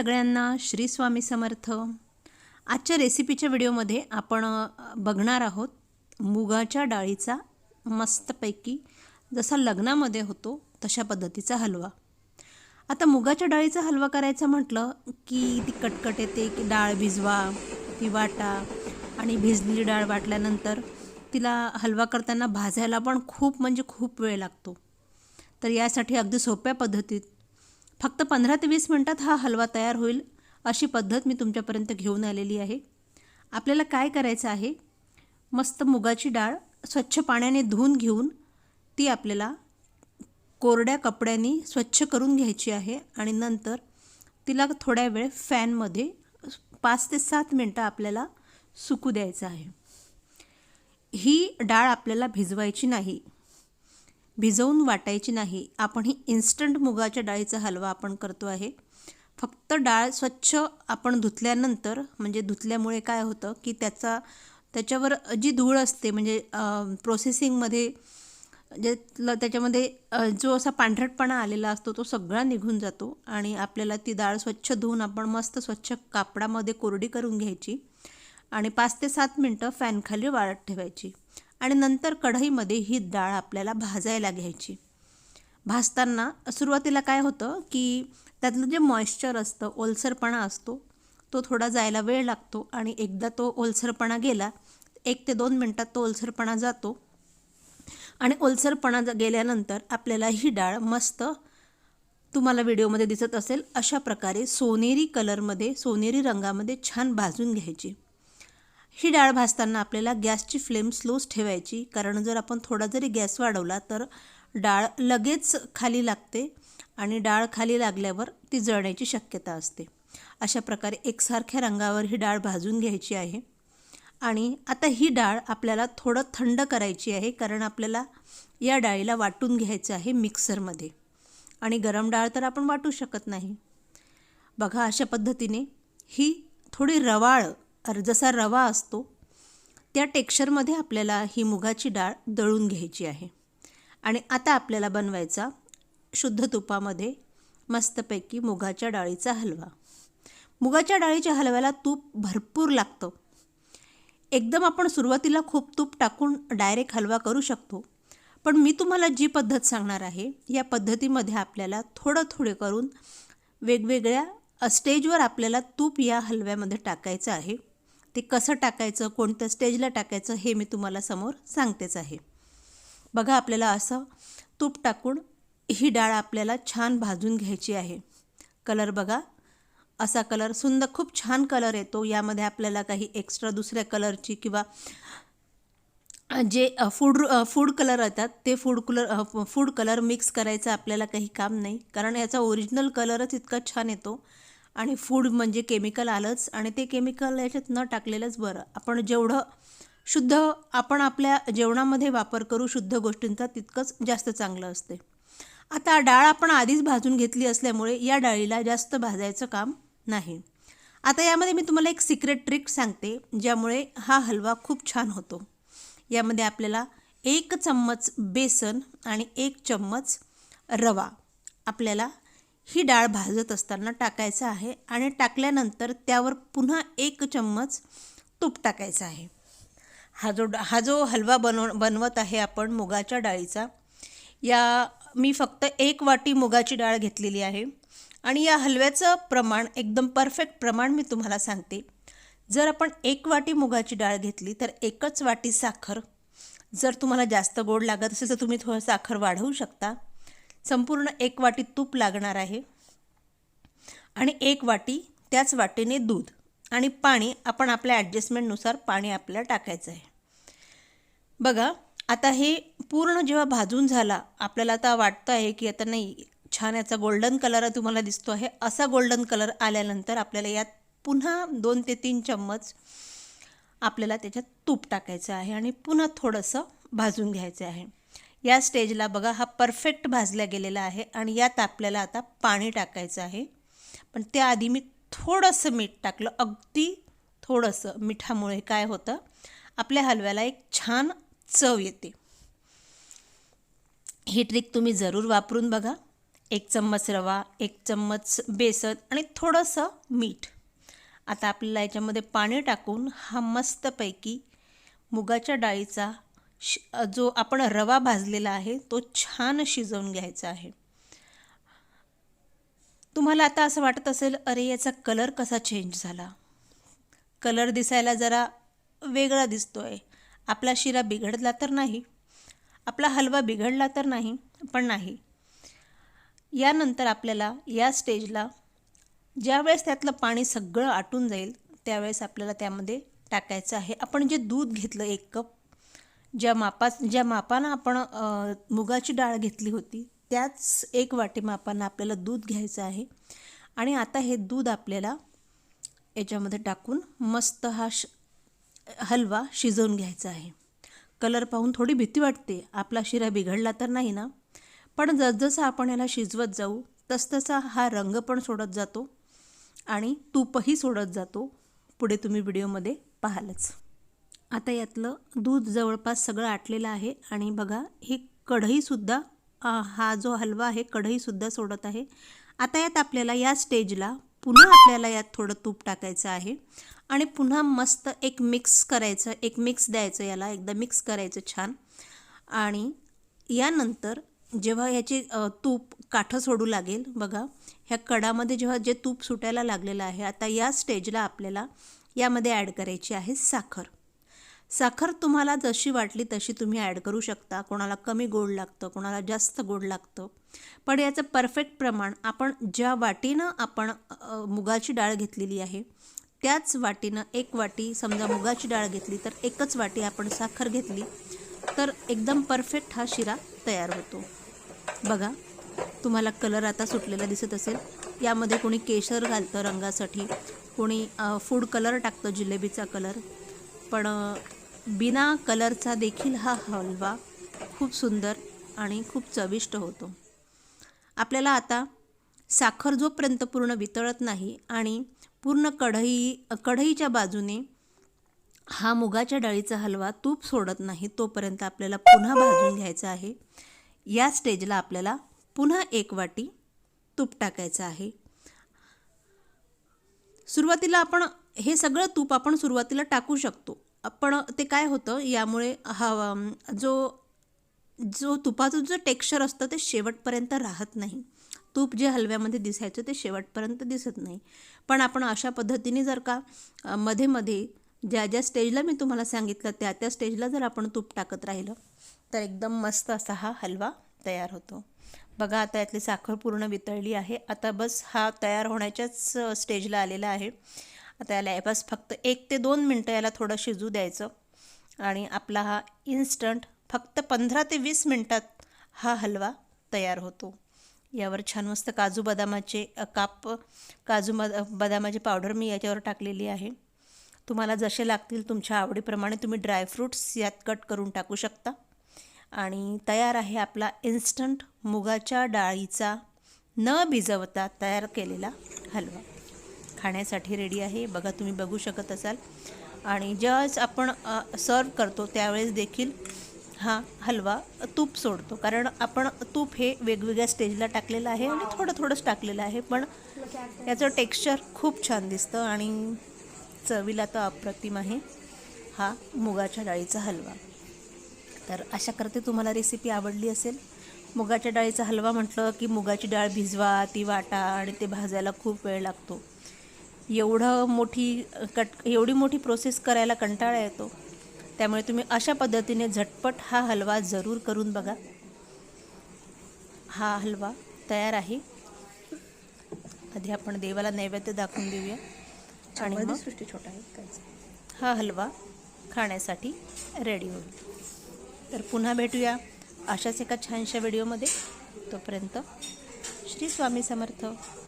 श्री स्वामी समर्थ. आजच्या रेसिपीच्या व्हिडिओमध्ये आपण बघणार आहोत मुगाच्या डाळीचा मस्तपैकी जसा लग्नामध्ये होतो तशा पद्धतीचा हलवा. आता मुगाच्या डाळीचा हलवा करायचा म्हटलं की ती कटकट येते की डाळ भिजवा ती वाटा आणि भिजलेली डाळ वाटल्यानंतर तिला हलवा करताना भाजायला पण खूप म्हणजे खूप वेळ लागतो. तर यासाठी अगदी सोप्या पद्धतीत फक्त पंधरा ते वीस मिनटात हा हलवा तयार होईल अशी पद्धत मी तुमच्यापर्यंत घेऊन आलेली आहे. आपल्याला काय करायचं आहे? मस्त मुगाची डाळ स्वच्छ पाण्याने धुवून घेऊन ती आपल्याला कोरड्या कपड्यांनी स्वच्छ करून घ्यायची आहे आणि नंतर तिला थोड्या वेळ फॅनमध्ये पाच ते सात मिनटं आपल्याला सुकू द्यायचं आहे. ही डाळ आपल्याला भिजवायची नाही. भिजवून वाटायची नाही. आपण ही इन्स्टंट मुगाच्या डाळीचा हलवा आपण करतो आहे. फक्त डाळ स्वच्छ आपण धुतल्यानंतर म्हणजे धुतल्यामुळे काय होतं की त्याचा त्याच्यावर जी धूळ असते म्हणजे प्रोसेसिंगमध्ये जे त्याच्यामध्ये जो असा पांढरटपणा आलेला असतो तो सगळा निघून जातो आणि आपल्याला ती डाळ स्वच्छ धुवून आपण मस्त स्वच्छ कापडामध्ये कोरडी करून घ्यायची आणि पाच ते सात मिनटं फॅनखाली वाळत ठेवायची. आणि नंतर कढईमध्ये ही डाळ आपल्याला भाजायला घ्यायची. भाजताना सुरुवातीला काय होतं की त्यातलं जे मॉइश्चर असतं ओलसरपणा असतो तो थोडा जायला वेळ लागतो आणि एकदा तो ओलसरपणा गेला एक ते दोन मिनटात तो ओलसरपणा जातो आणि ओलसरपणा ज- गेल्यानंतर आपल्याला ही डाळ मस्त तुम्हाला व्हिडिओमध्ये दिसत असेल अशा प्रकारे सोनेरी कलरमध्ये सोनेरी रंगामध्ये छान भाजून घ्यायची. ही डाळ भाजताना आपल्याला गॅसची फ्लेम स्लोच ठेवायची. कारण जर आपण थोडा जरी गॅस वाढवला तर डाळ लगेच खाली लागते आणि डाळ खाली लागल्यावर ती जळण्याची शक्यता असते. अशा प्रकारे एकसारख्या रंगावर ही डाळ भाजून घ्यायची आहे. आणि आता ही डाळ आपल्याला थोडं थंड करायची आहे. कारण आपल्याला या डाळीला वाटून घ्यायचं आहे मिक्सरमध्ये. आणि गरम डाळ तर आपण वाटू शकत नाही. बघा अशा पद्धतीने ही थोडी रवाळ अर- जसा रवा असतो त्या टेक्स्चरमध्ये आपल्याला ही मुगाची डाळ दळून घ्यायची आहे. आणि आता आपल्याला बनवायचा शुद्ध तुपामध्ये मस्तपैकी मुगाच्या डाळीचा हलवा. मुगाच्या डाळीच्या हलव्याला तूप भरपूर लागतं. एकदम आपण सुरुवातीला खूप तूप टाकून डायरेक्ट हलवा करू शकतो. पण मी तुम्हाला जी पद्धत सांगणार आहे या पद्धतीमध्ये आपल्याला थोडं थोडे करून वेगवेगळ्या स्टेजवर आपल्याला तूप या हलव्यामध्ये टाकायचं आहे. ते कसं टाकायचं कोणत्या स्टेजला टाकायचं हे मी तुम्हाला समोर सांगतेच आहे. बघा आपल्याला असं तूप टाकून ही डाळ आपल्याला छान भाजून घ्यायची आहे. कलर बघा. असा कलर सुंदर खूप छान कलर येतो. यामध्ये आपल्याला काही एक्स्ट्रा दुसऱ्या कलरची किंवा जे फूड फूड कलर येतात ते food colour food colour mix करायचं आपल्याला काही काम नाही. कारण याचा ओरिजिनल कलरच इतका छान येतो. आणि फूड म्हणजे केमिकल आलंच आणि ते केमिकल याच्यात न टाकलेलंच बरं. आपण जेवढं शुद्ध आपण आपल्या जेवणामध्ये वापर करू शुद्ध गोष्टींचा तितकंच जास्त चांगलं असते. आता डाळ आपण आधीच भाजून घेतली असल्यामुळे या डाळीला जास्त भाजायचं काम नाही. आता यामध्ये मी तुम्हाला एक सिक्रेट ट्रिक सांगते ज्यामुळे हा हलवा खूप छान होतो. यामध्ये आपल्याला एक चम्मच बेसन आणि एक चम्मच रवा आपल्याला ही डाळ भाजत असताना टाकायचं आहे आणि टाकल्यानंतर त्यावर पुन्हा एक चम्मच तूप टाकायचं आहे. हा जो हा जो हलवा बनव बनवत आहे आपण मुगाच्या डाळीचा या मी फक्त एक वाटी मुगाची डाळ घेतलेली आहे आणि या हलव्याचं प्रमाण एकदम परफेक्ट प्रमाण मी तुम्हाला सांगते. जर आपण एक वाटी मुगाची डाळ घेतली तर एकच वाटी साखर. जर तुम्हाला जास्त गोड लागत असेल तर तुम्ही थोडं साखर वाढवू शकता. संपूर्ण एक वाटी तूप लागणार आहे. आणि एक वाटी त्याच वाटीने दूध. आणि पाणी आपण आपल्या ॲडजस्टमेंटनुसार पाणी आपल्याला टाकायचं आहे. बघा आता हे पूर्ण जेव्हा भाजून झाला आपल्याला आता वाटतं आहे की आता नाही छान याचा गोल्डन कलर तुम्हाला दिसतो आहे. असा गोल्डन कलर आल्यानंतर आपल्याला यात पुन्हा दोन ते तीन चम्मच आपल्याला त्याच्यात तूप टाकायचं आहे. आणि पुन्हा थोडंसं भाजून घ्यायचं आहे. या स्टेजला बघा हा परफेक्ट भाजला गेलेला आहे आणि यात आपल्याला आता पाणी टाकायचं आहे. पण त्याआधी मी थोडंसं मीठ टाकलं. अगदी थोडंसं. मिठामुळे काय होतं? आपल्या हलव्याला एक छान चव येते. ही ट्रिक तुम्ही जरूर वापरून बघा. एक चम्मच रवा एक चम्मच बेसन आणि थोडंसं मीठ. आता आपल्याला याच्यामध्ये पाणी टाकून हा मस्तपैकी मुगाच्या डाळीचा श जो आपण रवा भाजलेला आहे तो छान शिजवून घ्यायचा आहे. तुम्हाला आता असं वाटत असेल अरे याचा कलर कसा चेंज झाला? कलर दिसायला जरा वेगळा दिसतो आहे आपला शिरा बिघडला तर नाही. आपला हलवा बिघडला तर नाही पण नाही. यानंतर आपल्याला या स्टेजला ज्यावेळेस त्यातलं पाणी सगळं आटून जाईल त्यावेळेस आपल्याला त्यामध्ये टाकायचं आहे. आपण जे दूध घेतलं एक कप ज्या मापा ज्या मापानं आपण मुगाची डाळ घेतली होती त्याच एक वाटी मापानं आपल्याला दूध घ्यायचं आहे. आणि आता हे दूध आपल्याला याच्यामध्ये टाकून मस्त हा श हलवा शिजवून घ्यायचा आहे. कलर पाहून थोडी भीती वाटते. आपला शिरा बिघडला तर नाही ना? पण जसजसं आपण याला शिजवत जाऊ तसतसा हा रंग पण सोडत जातो आणि तूपही सोडत जातो. पुढे तुम्ही व्हिडिओमध्ये पाहालच. आता यातलं दूध जवळपास सगळं आटलेलं आहे आणि बघा ही कढईसुद्धा हा जो हलवा आहे कढईसुद्धा सोडत आहे. आता यात आपल्याला या स्टेजला पुन्हा आपल्याला यात थोडं तूप टाकायचं आहे आणि पुन्हा मस्त एक मिक्स करायचं एक मिक्स द्यायचं याला एकदा मिक्स करायचं छान. आणि यानंतर जेव्हा ह्याची तूप काठं सोडू लागेल बघा ह्या कडामध्ये जेव्हा जे तूप सुटायला लागलेलं आहे आता या स्टेजला आपल्याला यामध्ये ॲड करायची आहे साखर. साखर तुम्हाला जशी वाटली तशी तुम्ही ॲड करू शकता. कोणाला कमी गोड लागतं कोणाला जास्त गोड लागतं. पण याचं परफेक्ट प्रमाण आपण ज्या वाटीनं आपण मुगाची डाळ घेतलेली आहे त्याच वाटीनं एक वाटी समजा मुगाची डाळ घेतली तर एकच वाटी आपण साखर घेतली तर एकदम परफेक्ट हा शिरा तयार होतो. बघा तुम्हाला कलर आता सुटलेला दिसत असेल. यामध्ये कोणी केशर घालतं रंगासाठी कोणी फूड कलर टाकतं जिलेबीचा कलर पण बिना कलरचा देखील हा हलवा खूप सुंदर आणि खूप चविष्ट होतो. आपल्याला आता साखर जोपर्यंत पूर्ण वितळत नाही आणि पूर्ण कढई कढईच्या बाजूने हा मुगाच्या डाळीचा हलवा तूप सोडत नाही तोपर्यंत आपल्याला पुन्हा भाजून घ्यायचा आहे. या स्टेजला आपल्याला पुन्हा एक वाटी तूप टाकायचं आहे. सुरुवातीला आपण हे सगळं तूप आपण सुरुवातीला टाकू शकतो. पण ते काय होतं यामुळे हा जो जो तुपाचं जो टेक्स्चर असतं ते शेवटपर्यंत राहत नाही. तूप जे हलव्यामध्ये दिसायचं ते शेवटपर्यंत दिसत नाही. पण आपण अशा पद्धतीने जर का मध्ये मध्ये ज्या ज्या स्टेजला मी तुम्हाला सांगितलं त्या त्या स्टेजला जर आपण तूप टाकत राहिलं तर एकदम मस्त असा हा हलवा तयार होतो. बघा आता यातली साखर पूर्ण वितळली आहे. आता बस हा तयार होण्याच्याच स्टेजला आलेला आहे. आता याला बस फक्त एक ते दोन मिनटं याला थोडं शिजू द्यायचं. आणि आपला हा इन्स्टंट फक्त पंधरा ते वीस मिनटात हा हलवा तयार होतो. यावर छान मस्त काजू बदामाचे काप काजू बद बदामाची पावडर मी याच्यावर टाकलेली आहे. तुम्हाला जसे लागतील तुमच्या आवडीप्रमाणे तुम्ही ड्रायफ्रूट्स यात कट करून टाकू शकता. आणि तयार आहे आपला इन्स्टंट मुगाच्या डाळीचा न भिजवता तयार केलेला हलवा. खाण्यासाठी रेडी आहे. बघा तुम्ही बघू शकत असाल. आणि ज्यावेळेस आपण सर्व करतो त्यावेळेस देखील हा हलवा तूप सोडतो. कारण आपण तूप हे वेगवेगळ्या स्टेजला टाकलेलं आहे आणि थोडं थोडंच टाकलेलं आहे. पण याचं टेक्स्चर खूप छान दिसतं आणि चवीला तर अप्रतिम आहे हा मुगाच्या डाळीचा हलवा. तर अशा करते तुम्हाला रेसिपी आवडली असेल. मुगाच्या डाळीचा हलवा म्हटलं की मुगाची डाळ भिजवा ती वाटा आणि ते भाजायला खूप वेळ लागतो. एवढं मोठी कट एवढी मोठी प्रोसेस करायला कंटाळा येतो. त्यामुळे तुम्ही अशा पद्धतीने झटपट हा हलवा जरूर करून बघा. हा हलवा तयार आहे. आधी आपण देवाला नैवेद्य दाखवून देऊया. आणि सृष्टी छोटा आहे हा हलवा खाण्यासाठी रेडी होईल. तर पुन्हा भेटूया अशाच एका छानशा व्हिडिओमध्ये तोपर्यंत श्री स्वामी समर्थ.